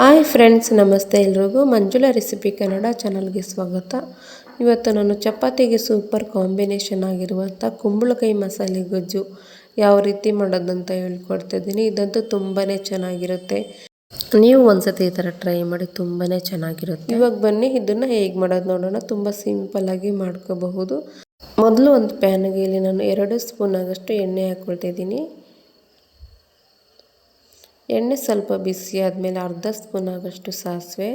Hi friends, ನಮಸ್ತೆ ಎಲ್ರಿಗೂ. Manjula recipe Kannada ಚಾನಲ್ಗೆ ಸ್ವಾಗತ. ಇವತ್ತು ನಾನು ಚಪಾತಿಗೆ ಸೂಪರ್ ಕಾಂಬಿನೇಷನ್ ಆಗಿರುವಂಥ ಕುಂಬಳಕಾಯಿ ಮಸಾಲೆ ಗೊಜ್ಜು ಯಾವ ರೀತಿ ಮಾಡೋದಂತ ಹೇಳ್ಕೊಡ್ತಿದ್ದೀನಿ. ಇದಂತೂ ತುಂಬಾ ಚೆನ್ನಾಗಿರುತ್ತೆ. ನೀವು ಒಂದ್ಸತಿ ಈ ಥರ ಟ್ರೈ ಮಾಡಿ ತುಂಬಾ ಚೆನ್ನಾಗಿರುತ್ತೆ. ಇವಾಗ ಬನ್ನಿ, ಇದನ್ನು ಹೇಗೆ ಮಾಡೋದು ನೋಡೋಣ. ತುಂಬ ಸಿಂಪಲ್ಲಾಗಿ ಮಾಡ್ಕೋಬಹುದು. ಮೊದಲು ಒಂದು ಪ್ಯಾನ್ಗೆ ಇಲ್ಲಿ ನಾನು ಎರಡು ಸ್ಪೂನ್ ಆಗಷ್ಟು ಎಣ್ಣೆ ಹಾಕ್ಕೊಳ್ತಿದ್ದೀನಿ. ಎಣ್ಣೆ ಸ್ವಲ್ಪ ಬಿಸಿ ಆದಮೇಲೆ ಅರ್ಧ ಸ್ಪೂನ್ ಆಗಷ್ಟು ಸಾಸಿವೆ,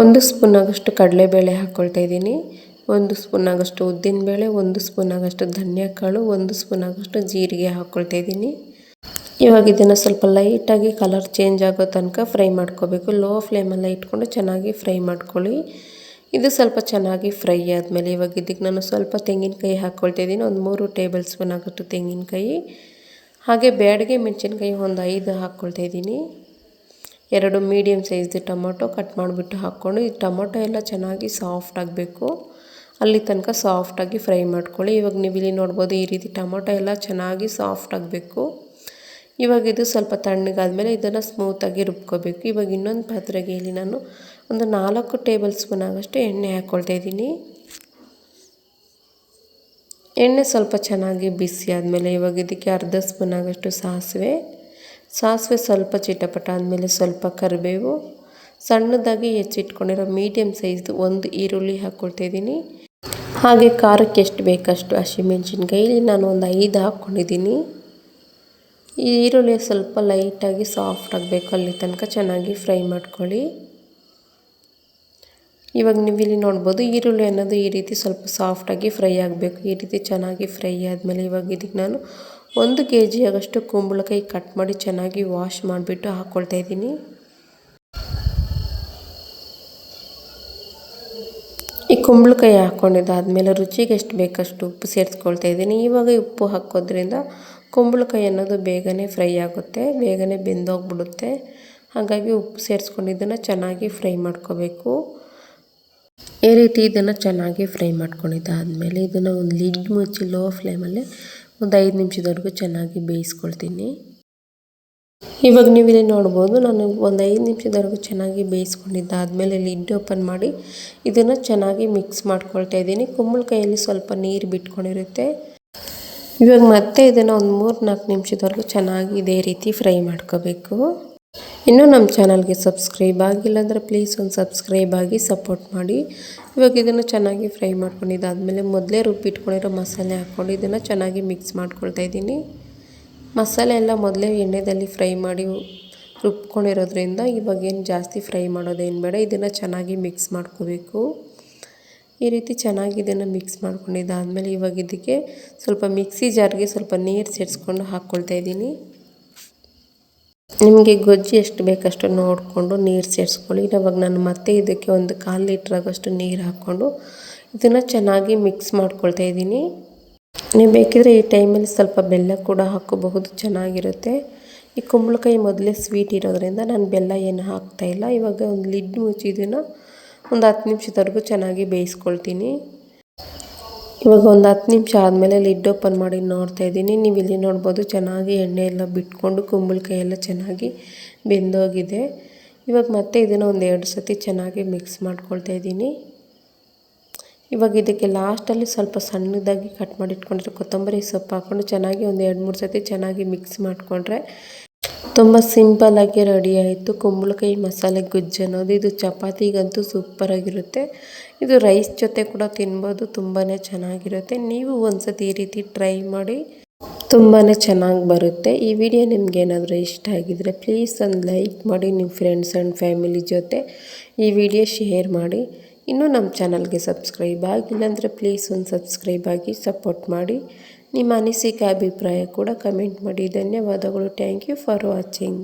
ಒಂದು ಸ್ಪೂನ್ ಆಗಷ್ಟು ಕಡಲೆಬೇಳೆ ಹಾಕ್ಕೊಳ್ತಾ ಇದ್ದೀನಿ, ಒಂದು ಸ್ಪೂನ್ ಆಗಷ್ಟು ಉದ್ದಿನಬೇಳೆ, ಒಂದು ಸ್ಪೂನ್ ಆಗಷ್ಟು ಧನಿಯಾಕಾಳು, ಒಂದು ಸ್ಪೂನ್ ಆಗಷ್ಟು ಜೀರಿಗೆ ಹಾಕ್ಕೊಳ್ತಾ ಇದ್ದೀನಿ. ಇವಾಗ ಇದನ್ನು ಸ್ವಲ್ಪ ಲೈಟಾಗಿ ಕಲರ್ ಚೇಂಜ್ ಆಗೋ ತನಕ ಫ್ರೈ ಮಾಡ್ಕೋಬೇಕು. ಲೋ ಫ್ಲೇಮಲ್ಲಿ ಇಟ್ಕೊಂಡು ಚೆನ್ನಾಗಿ ಫ್ರೈ ಮಾಡ್ಕೊಳ್ಳಿ. ಇದು ಸ್ವಲ್ಪ ಚೆನ್ನಾಗಿ ಫ್ರೈ ಆದಮೇಲೆ ಇವಾಗ ಇದಕ್ಕೆ ನಾನು ಸ್ವಲ್ಪ ತೆಂಗಿನಕಾಯಿ ಹಾಕ್ಕೊಳ್ತಾ ಇದ್ದೀನಿ. ಒಂದು ಮೂರು ಟೇಬಲ್ ಸ್ಪೂನ್ ಆಗಷ್ಟು ತೆಂಗಿನಕಾಯಿ. ಹಾಗೆ ಬ್ಯಾಡಿಗೆ ಮೆಣಸಿನ್ಕಾಯಿ ಒಂದು ಐದು ಹಾಕ್ಕೊಳ್ತಾ ಇದ್ದೀನಿ. ಎರಡು ಮೀಡಿಯಮ್ ಸೈಜ್ದು ಟೊಮೊಟೊ ಕಟ್ ಮಾಡಿಬಿಟ್ಟು ಹಾಕ್ಕೊಂಡು, ಈ ಟೊಮೊಟೊ ಎಲ್ಲ ಚೆನ್ನಾಗಿ ಸಾಫ್ಟ್ ಆಗಬೇಕು. ಅಲ್ಲಿ ತನಕ ಸಾಫ್ಟಾಗಿ ಫ್ರೈ ಮಾಡ್ಕೊಳ್ಳಿ. ಇವಾಗ ನೀವು ಇಲ್ಲಿ ನೋಡ್ಬೋದು ಈ ರೀತಿ ಟೊಮೊಟೊ ಎಲ್ಲ ಚೆನ್ನಾಗಿ ಸಾಫ್ಟ್ ಆಗಬೇಕು. ಇವಾಗ ಇದು ಸ್ವಲ್ಪ ತಣ್ಣಗಾದ್ಮೇಲೆ ಇದನ್ನು ಸ್ಮೂತಾಗಿ ರುಬ್ಕೋಬೇಕು. ಇವಾಗ ಇನ್ನೊಂದು ಪಾತ್ರೆಗೆ ಇಲ್ಲಿ ನಾನು ಒಂದು ನಾಲ್ಕು ಟೇಬಲ್ ಸ್ಪೂನ್ ಆಗೋಷ್ಟು ಎಣ್ಣೆ ಹಾಕ್ಕೊಳ್ತಾ ಇದ್ದೀನಿ. ಎಣ್ಣೆ ಸ್ವಲ್ಪ ಚೆನ್ನಾಗಿ ಬಿಸಿ ಆದಮೇಲೆ ಇವಾಗ ಇದಕ್ಕೆ ಅರ್ಧ ಸ್ಪೂನ್ ಆಗೋಷ್ಟು ಸಾಸಿವೆ. ಸಾಸಿವೆ ಸ್ವಲ್ಪ ಚಿಟಪಟ ಆದಮೇಲೆ ಸ್ವಲ್ಪ ಕರಿಬೇವು. ಸಣ್ಣದಾಗಿ ಹೆಚ್ಚಿಟ್ಕೊಂಡಿರೋ ಮೀಡಿಯಮ್ ಸೈಜ್ದು ಒಂದು ಈರುಳ್ಳಿ ಹಾಕ್ಕೊಳ್ತಿದ್ದೀನಿ ಹಾಗೆ ಖಾರಕ್ಕೆ ಎಷ್ಟು ಬೇಕಷ್ಟು ಹಸಿಮೆಣ್ಸಿನ್ಕಾಯಿ ನಾನು ಒಂದು ಐದು ಹಾಕ್ಕೊಂಡಿದ್ದೀನಿ. ಈ ಈರುಳ್ಳಿ ಸ್ವಲ್ಪ ಲೈಟಾಗಿ ಸಾಫ್ಟ್ ಆಗಬೇಕು ಅಲ್ಲಿ ತನಕ ಚೆನ್ನಾಗಿ ಫ್ರೈ ಮಾಡ್ಕೊಳ್ಳಿ. ಇವಾಗ ನೀವು ಇಲ್ಲಿ ನೋಡ್ಬೋದು ಈರುಳ್ಳಿ ಅನ್ನೋದು ಈ ರೀತಿ ಸ್ವಲ್ಪ ಸಾಫ್ಟಾಗಿ ಫ್ರೈ ಆಗಬೇಕು. ಈ ರೀತಿ ಚೆನ್ನಾಗಿ ಫ್ರೈ ಆದಮೇಲೆ ಇವಾಗ ಇದಕ್ಕೆ ನಾನು ಒಂದು ಕೆ ಜಿ ಆಗಷ್ಟು ಕುಂಬಳಕಾಯಿ ಕಟ್ ಮಾಡಿ ಚೆನ್ನಾಗಿ ವಾಶ್ ಮಾಡಿಬಿಟ್ಟು ಹಾಕ್ಕೊಳ್ತಾ ಇದ್ದೀನಿ. ಈ ಕುಂಬಳಕಾಯಿ ಹಾಕ್ಕೊಂಡಿದ್ದಾದಮೇಲೆ ರುಚಿಗೆ ಎಷ್ಟು ಬೇಕಷ್ಟು ಉಪ್ಪು ಸೇರಿಸ್ಕೊಳ್ತಾ ಇದ್ದೀನಿ. ಇವಾಗ ಉಪ್ಪು ಹಾಕೋದ್ರಿಂದ ಕುಂಬಳಕಾಯಿ ಅನ್ನೋದು ಬೇಗನೆ ಫ್ರೈ ಆಗುತ್ತೆ, ಬೇಗನೆ ಬೆಂದೋಗ್ಬಿಡುತ್ತೆ. ಹಾಗಾಗಿ ಉಪ್ಪು ಸೇರಿಸ್ಕೊಂಡಿದ್ದನ್ನು ಚೆನ್ನಾಗಿ ಫ್ರೈ ಮಾಡ್ಕೋಬೇಕು. ಈ ರೀತಿ ಇದನ್ನು ಚೆನ್ನಾಗಿ ಫ್ರೈ ಮಾಡ್ಕೊಂಡಿದ್ದಾದಮೇಲೆ ಇದನ್ನು ಒಂದು ಲಿಡ್ ಮುಚ್ಚಿ ಲೋ ಫ್ಲೇಮಲ್ಲಿ ಒಂದು ಐದು ನಿಮಿಷದವರೆಗೂ ಚೆನ್ನಾಗಿ ಬೇಯಿಸ್ಕೊಳ್ತೀನಿ. ಇವಾಗ ನೀವು ನೋಡ್ಬೋದು, ನಾನು ಒಂದು ಐದು ನಿಮಿಷದವರೆಗೂ ಚೆನ್ನಾಗಿ ಬೇಯಿಸ್ಕೊಂಡಿದ್ದಾದಮೇಲೆ ಲಿಡ್ ಓಪನ್ ಮಾಡಿ ಇದನ್ನು ಚೆನ್ನಾಗಿ ಮಿಕ್ಸ್ ಮಾಡ್ಕೊಳ್ತಾ ಇದ್ದೀನಿ. ಕುಂಬಳಕಾಯಲ್ಲಿ ಸ್ವಲ್ಪ ನೀರು ಬಿಟ್ಕೊಂಡಿರುತ್ತೆ. ಇವಾಗ ಮತ್ತೆ ಇದನ್ನು ಒಂದು ಮೂರು ನಾಲ್ಕು ನಿಮಿಷದವರೆಗೂ ಚೆನ್ನಾಗಿ ಇದೇ ರೀತಿ ಫ್ರೈ ಮಾಡ್ಕೋಬೇಕು. ಇನ್ನೂ ನಮ್ಮ ಚಾನಲ್ಗೆ ಸಬ್ಸ್ಕ್ರೈಬ್ ಆಗಿಲ್ಲ ಅಂದರೆ ಪ್ಲೀಸ್ ಒಂದು ಸಬ್ಸ್ಕ್ರೈಬ್ ಆಗಿ ಸಪೋರ್ಟ್ ಮಾಡಿ. ಇವಾಗ ಇದನ್ನು ಚೆನ್ನಾಗಿ ಫ್ರೈ ಮಾಡ್ಕೊಂಡಿದ್ದಾದಮೇಲೆ ಮೊದಲೇ ರುಬ್ಬಿಟ್ಕೊಂಡಿರೋ ಮಸಾಲೆ ಹಾಕ್ಕೊಂಡು ಇದನ್ನು ಚೆನ್ನಾಗಿ ಮಿಕ್ಸ್ ಮಾಡ್ಕೊಳ್ತಾ ಇದ್ದೀನಿ. ಮಸಾಲೆ ಎಲ್ಲ ಮೊದಲೇ ಎಣ್ಣೆದಲ್ಲಿ ಫ್ರೈ ಮಾಡಿ ರುಬ್ಕೊಂಡಿರೋದ್ರಿಂದ ಇವಾಗೇನು ಜಾಸ್ತಿ ಫ್ರೈ ಮಾಡೋದೇನು ಬೇಡ, ಇದನ್ನು ಚೆನ್ನಾಗಿ ಮಿಕ್ಸ್ ಮಾಡ್ಕೋಬೇಕು. ಈ ರೀತಿ ಚೆನ್ನಾಗಿ ಇದನ್ನು ಮಿಕ್ಸ್ ಮಾಡ್ಕೊಂಡಿದ್ದಾದಮೇಲೆ ಇವಾಗ ಇದಕ್ಕೆ ಸ್ವಲ್ಪ ಮಿಕ್ಸಿ ಜಾರ್ಗೆ ಸ್ವಲ್ಪ ನೀರು ಸೇರಿಸ್ಕೊಂಡು ಹಾಕ್ಕೊಳ್ತಾ ಇದ್ದೀನಿ. ನಿಮಗೆ ಗೊಜ್ಜು ಎಷ್ಟು ಬೇಕಷ್ಟು ನೋಡಿಕೊಂಡು ನೀರು ಸೇರಿಸ್ಕೊಳ್ಳಿ. ಇವಾಗ ನಾನು ಮತ್ತೆ ಇದಕ್ಕೆ ಒಂದು ಕಾಲು ಲೀಟ್ರ್ ಆಗೋಷ್ಟು ನೀರು ಹಾಕ್ಕೊಂಡು ಇದನ್ನು ಚೆನ್ನಾಗಿ ಮಿಕ್ಸ್ ಮಾಡ್ಕೊಳ್ತಾ ಇದ್ದೀನಿ. ನೀವು ಬೇಕಿದ್ರೆ ಈ ಟೈಮಲ್ಲಿ ಸ್ವಲ್ಪ ಬೆಲ್ಲ ಕೂಡ ಹಾಕೋಬಹುದು, ಚೆನ್ನಾಗಿರುತ್ತೆ. ಈ ಕುಂಬಳಕಾಯಿ ಮೊದಲೇ ಸ್ವೀಟ್ ಇರೋದ್ರಿಂದ ನಾನು ಬೆಲ್ಲ ಏನು ಹಾಕ್ತಾಯಿಲ್ಲ ಇವಾಗ ಒಂದು ಲಿಡ್ ಮುಚ್ಚಿ ಇದನ್ನು ಒಂದು ಹತ್ತು ನಿಮಿಷದವರೆಗೂ ಚೆನ್ನಾಗಿ ಬೇಯಿಸ್ಕೊಳ್ತೀನಿ. ಇವಾಗ ಒಂದು ಹತ್ತು ನಿಮಿಷ ಆದಮೇಲೆ ಲಿಡ್ ಓಪನ್ ಮಾಡಿ ನೋಡ್ತಾ ಇದ್ದೀನಿ. ನೀವು ಇಲ್ಲಿ ನೋಡ್ಬೋದು ಚೆನ್ನಾಗಿ ಎಣ್ಣೆ ಎಲ್ಲ ಬಿಟ್ಕೊಂಡು ಕುಂಬಳಕಾಯಿ ಎಲ್ಲ ಚೆನ್ನಾಗಿ ಬೆಂದೋಗಿದೆ. ಇವಾಗ ಮತ್ತೆ ಇದನ್ನು ಒಂದು ಎರಡು ಸತಿ ಚೆನ್ನಾಗಿ ಮಿಕ್ಸ್ ಮಾಡ್ಕೊಳ್ತಾ ಇದ್ದೀನಿ. ಇವಾಗ ಇದಕ್ಕೆ ಲಾಸ್ಟಲ್ಲಿ ಸ್ವಲ್ಪ ಸಣ್ಣದಾಗಿ ಕಟ್ ಮಾಡಿ ಇಟ್ಕೊಂಡಿರೋ ಕೊತ್ತಂಬರಿ ಸೊಪ್ಪು ಹಾಕ್ಕೊಂಡು ಚೆನ್ನಾಗಿ ಒಂದು ಎರಡು ಮೂರು ಸತಿ ಚೆನ್ನಾಗಿ ಮಿಕ್ಸ್ ಮಾಡಿಕೊಂಡ್ರೆ ತುಂಬ ಆಗಿ ರೆಡಿ ಆಯಿತು. ಕುಂಬಳಕಾಯಿ ಮಸಾಲೆ ಗುಜ್ಜು ಅನ್ನೋದು. ಇದು ಚಪಾತಿಗಂತೂ ಸೂಪರಾಗಿರುತ್ತೆ ಇದು ರೈಸ್ ಜೊತೆ ಕೂಡ ತಿನ್ಬೋದು. ತುಂಬಾ ಚೆನ್ನಾಗಿರುತ್ತೆ. ನೀವು ಒಂದ್ಸತಿ ಈ ರೀತಿ ಟ್ರೈ ಮಾಡಿ ತುಂಬಾ ಚೆನ್ನಾಗಿ ಬರುತ್ತೆ. ಈ ವಿಡಿಯೋ ನಿಮ್ಗೇನಾದರೂ ಇಷ್ಟ ಆಗಿದರೆ ಪ್ಲೀಸ್ ಒಂದು ಲೈಕ್ ಮಾಡಿ ನಿಮ್ಮ ಫ್ರೆಂಡ್ಸ್ ಆ್ಯಂಡ್ ಫ್ಯಾಮಿಲಿ ಜೊತೆ ಈ ವಿಡಿಯೋ ಶೇರ್ ಮಾಡಿ. ಇನ್ನೂ ನಮ್ಮ ಚಾನಲ್ಗೆ ಸಬ್ಸ್ಕ್ರೈಬ್ ಆಗಿಲ್ಲ ಅಂದರೆ ಪ್ಲೀಸ್ ಒಂದು ಸಬ್ಸ್ಕ್ರೈಬ್ ಆಗಿ ಸಪೋರ್ಟ್ ಮಾಡಿ. ನಿಮ್ಮ ಅನಿಸಿಕೆ ಅಭಿಪ್ರಾಯ ಕೂಡ ಕಮೆಂಟ್ ಮಾಡಿ. ಧನ್ಯವಾದಗಳು. Thank you for watching.